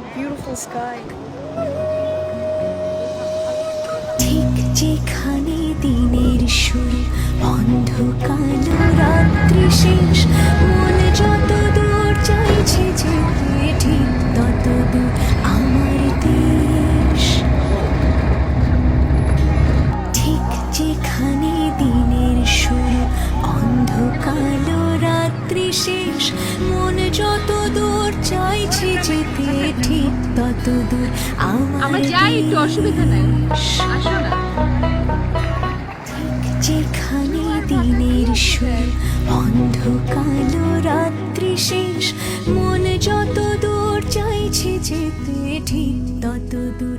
a beautiful sky. ঠিক যেখানে দিনের শুরু অন্ধকাল রাত্রি শেষ, মন যত দূর চাইছে যেতে ঠিক তত দূর আমার দেশ ঠিক যেখানে দিনের সুর, অন্ধকার রাত্রি শেষ, মন যত দূর চাইছে যেতে ঠিক তত দূর আমার যাই একটু অসুবিধা নাই। আসো না। যেখানে দিনের সুর অন্ধকাল রাত্রি শেষ মন যত দূর চাইছে যেতে ঠিক তত দূর